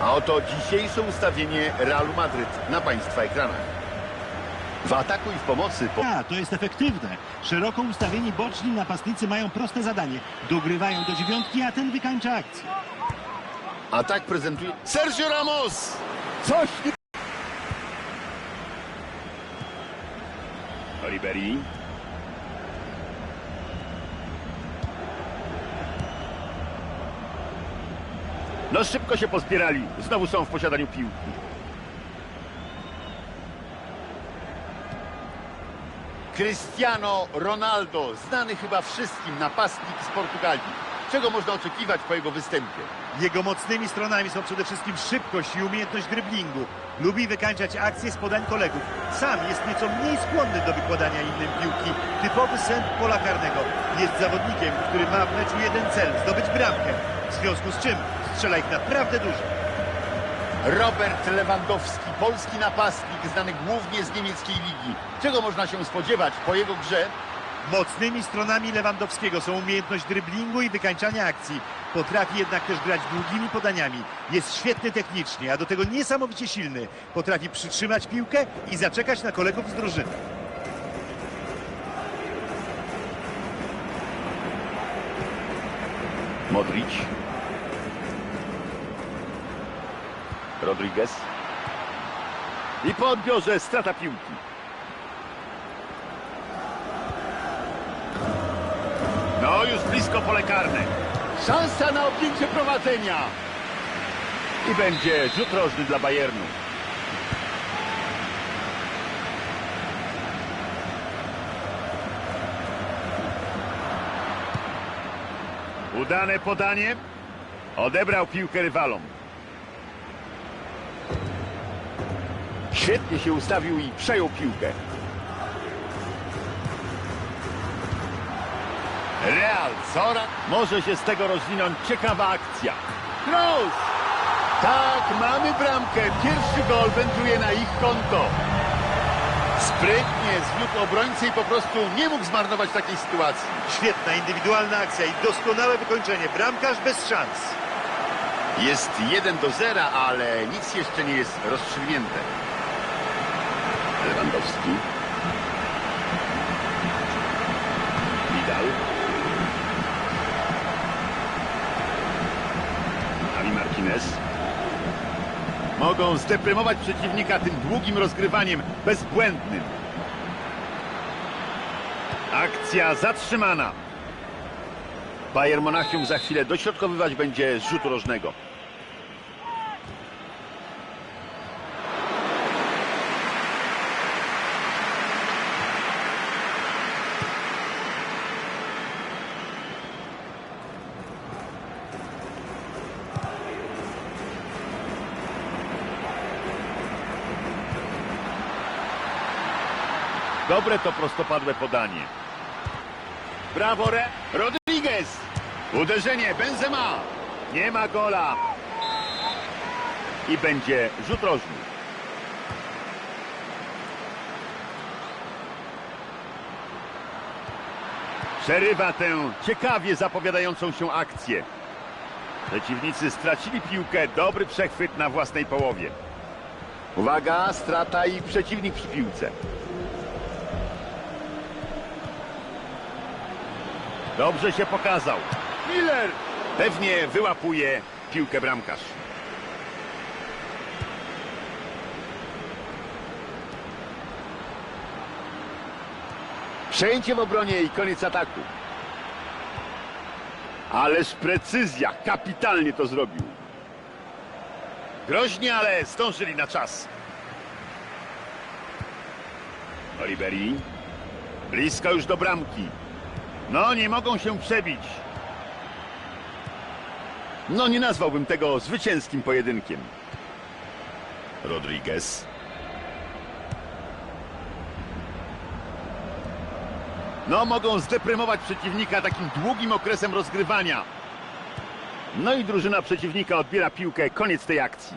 A oto dzisiejsze ustawienie Realu Madryt na Państwa ekranach. W ataku i w pomocy po... A, to jest efektywne. Szeroko ustawieni boczni napastnicy mają proste zadanie. Dogrywają do dziewiątki, a ten wykańcza akcję. Atak prezentuje Sergio Ramos! Coś nie... No szybko się pozbierali. Znowu są w posiadaniu piłki. Cristiano Ronaldo, znany chyba wszystkim napastnik z Portugalii. Czego można oczekiwać po jego występie? Jego mocnymi stronami są przede wszystkim szybkość i umiejętność dryblingu. Lubi wykańczać akcje z podań kolegów. Sam jest nieco mniej skłonny do wykładania innym piłki. Typowy sęp pola karnego. Jest zawodnikiem, który ma w meczu jeden cel – zdobyć bramkę. W związku z czym strzela ich naprawdę dużo. Robert Lewandowski, polski napastnik, znany głównie z niemieckiej ligi. Czego można się spodziewać po jego grze? Mocnymi stronami Lewandowskiego są umiejętność dryblingu i wykańczania akcji. Potrafi jednak też grać długimi podaniami. Jest świetny technicznie, a do tego niesamowicie silny. Potrafi przytrzymać piłkę i zaczekać na kolegów z drużyny. Modric. Rodriguez. I po odbiorze strata piłki. No już blisko pole karne. Szansa na objęcie prowadzenia. I będzie rzut rożny dla Bayernu. Udane podanie. Odebrał piłkę rywalom. Świetnie się ustawił i przejął piłkę. Real Zora. Może się z tego rozwinąć ciekawa akcja. Kroos! Tak, mamy bramkę. Pierwszy gol wędruje na ich konto. Sprytnie zwiódł obrońcę i po prostu nie mógł zmarnować takiej sytuacji. Świetna indywidualna akcja i doskonałe wykończenie. Bramkarz bez szans. Jest 1 do 0, ale nic jeszcze nie jest rozstrzygnięte. Lewandowski. Vidal. Javi Martinez. Mogą zdeprymować przeciwnika tym długim rozgrywaniem, bezbłędnym. Akcja zatrzymana. Bayern Monachium za chwilę dośrodkowywać będzie z rzutu rożnego. Dobre to prostopadłe podanie. Brawo, Re... Rodriguez! Uderzenie, Benzema! Nie ma gola. I będzie rzut rożny. Przerywa tę ciekawie zapowiadającą się akcję. Przeciwnicy stracili piłkę, dobry przechwyt na własnej połowie. Uwaga, strata i przeciwnik przy piłce. Dobrze się pokazał. Miller pewnie wyłapuje piłkę bramkarz. Przejęcie w obronie i koniec ataku. Ależ precyzja, kapitalnie to zrobił. Groźnie, ale zdążyli na czas. Oliberi. Blisko już do bramki. No, nie mogą się przebić. No, nie nazwałbym tego zwycięskim pojedynkiem. Rodriguez. No, mogą zdeprymować przeciwnika takim długim okresem rozgrywania. No i drużyna przeciwnika odbiera piłkę. Koniec tej akcji.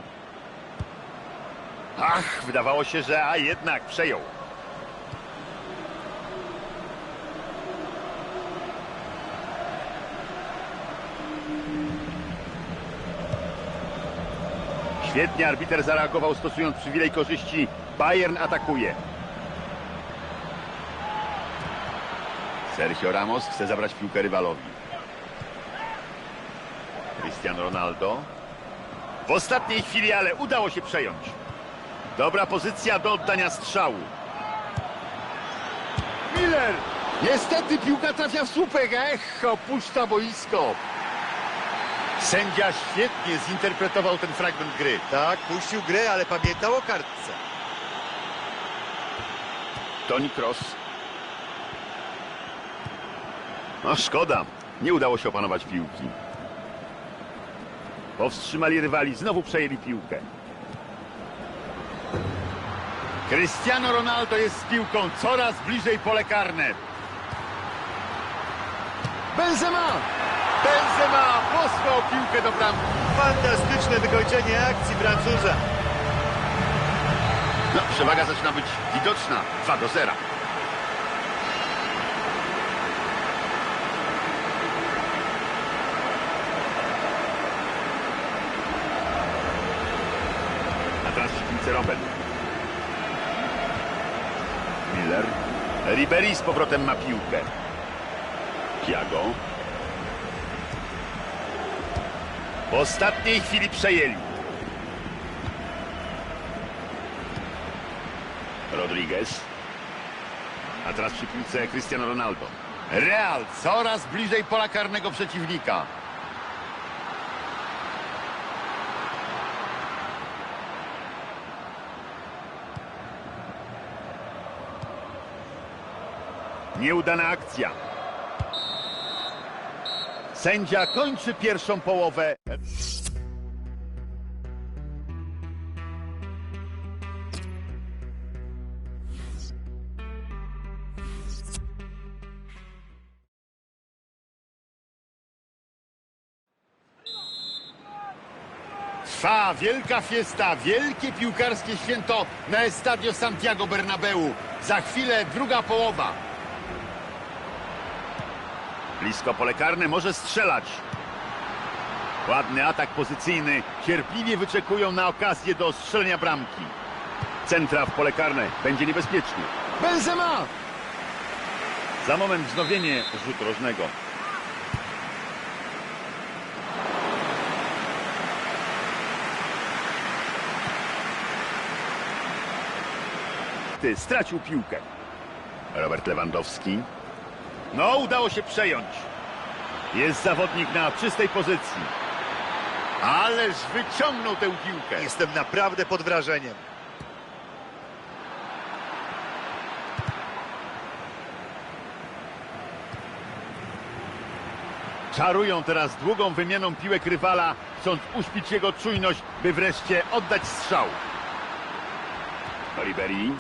Ach, wydawało się, że a jednak przejął. Świetnie arbiter zareagował stosując przywilej korzyści. Bayern atakuje. Sergio Ramos chce zabrać piłkę rywalowi. Cristiano Ronaldo. W ostatniej chwili, ale udało się przejąć. Dobra pozycja do oddania strzału. Miller! Niestety piłka trafia w słupek. Ech, opuszcza boisko. Sędzia świetnie zinterpretował ten fragment gry. Tak, puścił grę, ale pamiętał o kartce. Toni Kroos. No szkoda, nie udało się opanować piłki. Powstrzymali rywali, znowu przejęli piłkę. Cristiano Ronaldo jest z piłką coraz bliżej pole karne. Benzema! Benzema posłał piłkę do bramki. Fantastyczne wykończenie akcji Francuza. No, przewaga zaczyna być widoczna. 2 do 0. A teraz piłce Robben. Miller. Ribery z powrotem ma piłkę. Thiago. W ostatniej chwili przejęli. Rodriguez. A teraz przy piłce Cristiano Ronaldo. Real coraz bliżej pola karnego przeciwnika. Nieudana akcja. Sędzia kończy pierwszą połowę. Wielka fiesta, wielkie piłkarskie święto na Estadio Santiago Bernabeu. Za chwilę druga połowa. Blisko pole karne może strzelać. Ładny atak pozycyjny. Cierpliwie wyczekują na okazję do strzelenia bramki. Centra w pole karne. Będzie niebezpiecznie. Benzema! Za moment wznowienie rzutu rożnego. Stracił piłkę. Robert Lewandowski. No, udało się przejąć. Jest zawodnik na czystej pozycji. Ależ wyciągnął tę piłkę. Jestem naprawdę pod wrażeniem. Czarują teraz długą wymianą piłek rywala, chcąc uśpić jego czujność, by wreszcie oddać strzał. Ribery.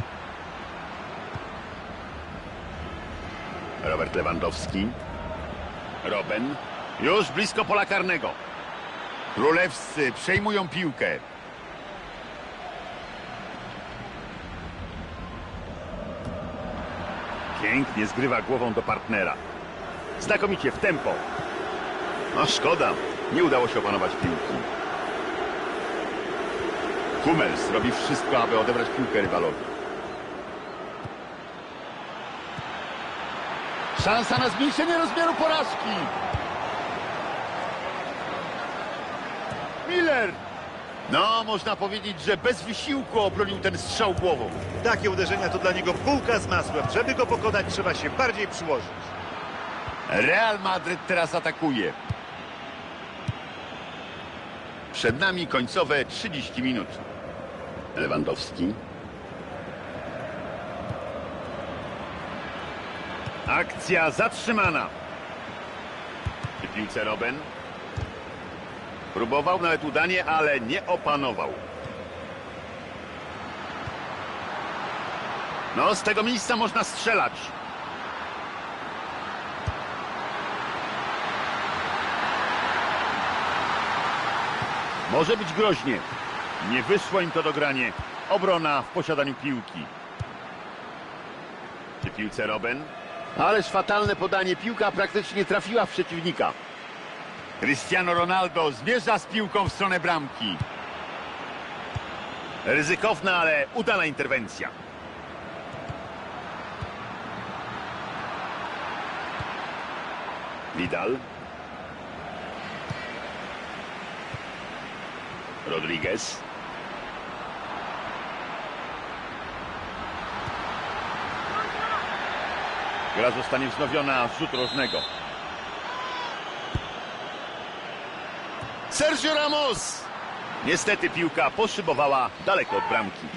Robert Lewandowski. Robben. Już blisko pola karnego. Królewscy przejmują piłkę. Pięknie zgrywa głową do partnera. Znakomicie w tempo. No szkoda, nie udało się opanować piłki. Hummels robi wszystko, aby odebrać piłkę rywalowi. Szansa na zmniejszenie rozmiaru porażki. Miller! No, można powiedzieć, że bez wysiłku obronił ten strzał głową. Takie uderzenia to dla niego bułka z masłem. Żeby go pokonać, trzeba się bardziej przyłożyć. Real Madryt teraz atakuje. Przed nami końcowe 30 minut. Lewandowski. Akcja zatrzymana. Przy piłce Robben. Próbował nawet udanie, ale nie opanował. No, z tego miejsca można strzelać. Może być groźnie. Nie wyszło im to do granie. Obrona w posiadaniu piłki. Przy piłce Robben. Ależ fatalne podanie. Piłka praktycznie trafiła w przeciwnika. Cristiano Ronaldo zmierza z piłką w stronę bramki. Ryzykowna, ale udana interwencja. Vidal. Rodriguez. Gra zostanie wznowiona z rzut rożnego. Sergio Ramos! Niestety piłka poszybowała daleko od bramki.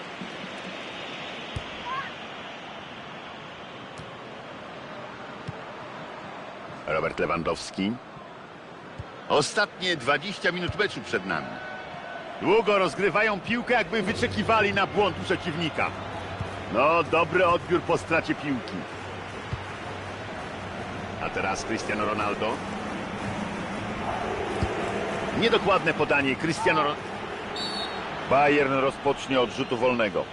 Robert Lewandowski. Ostatnie 20 minut meczu przed nami. Długo rozgrywają piłkę, jakby wyczekiwali na błąd przeciwnika. No, dobry odbiór po stracie piłki. A teraz Cristiano Ronaldo. Niedokładne podanie Cristiano Ro... Bayern rozpocznie od rzutu wolnego.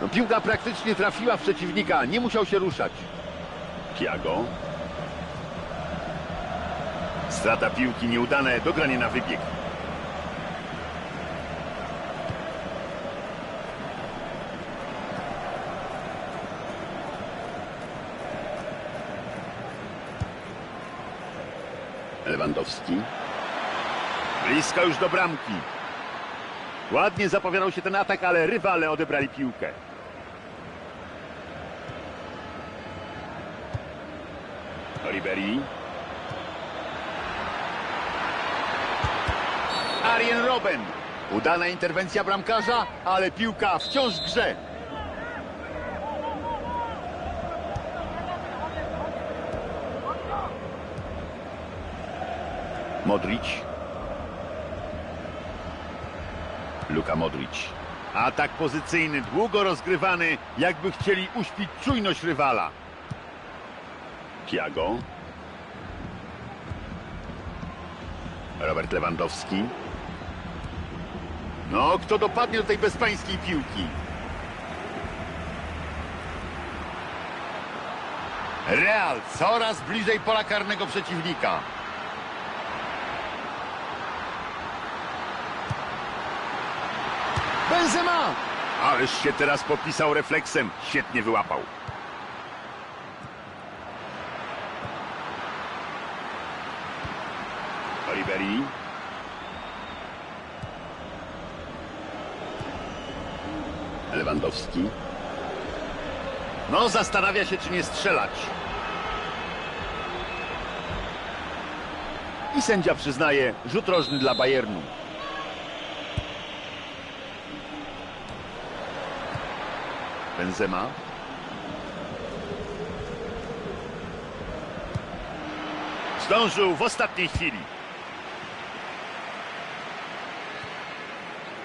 No, piłka praktycznie trafiła w przeciwnika, nie musiał się ruszać. Thiago. Strata piłki nieudane, dogranie na wybieg. Lewandowski. Blisko już do bramki. Ładnie zapowiadał się ten atak, ale rywale odebrali piłkę. Ribery. Arjen Robben. Udana interwencja bramkarza, ale piłka wciąż w grze. Modric. Luka Modric. Atak pozycyjny, długo rozgrywany, jakby chcieli uśpić czujność rywala. Thiago. Robert Lewandowski. No, kto dopadnie do tej bezpańskiej piłki? Real coraz bliżej pola karnego przeciwnika. Benzema! Ależ się teraz popisał refleksem. Świetnie wyłapał. Lewandowski. No, zastanawia się, czy nie strzelać. I sędzia przyznaje rzut rożny dla Bayernu. Benzema. Zdążył w ostatniej chwili.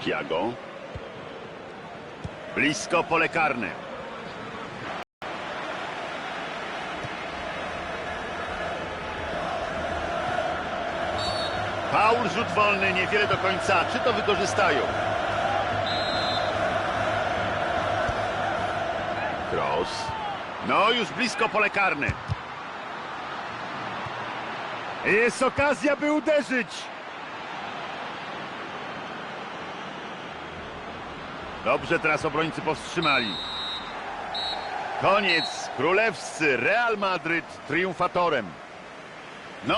Thiago. Blisko pole karne. Paul rzut wolny, niewiele do końca. Czy to wykorzystają? Cross. No, już blisko pole karne. Jest okazja, by uderzyć. Dobrze teraz obrońcy powstrzymali. Koniec. Królewscy Real Madryt triumfatorem. No,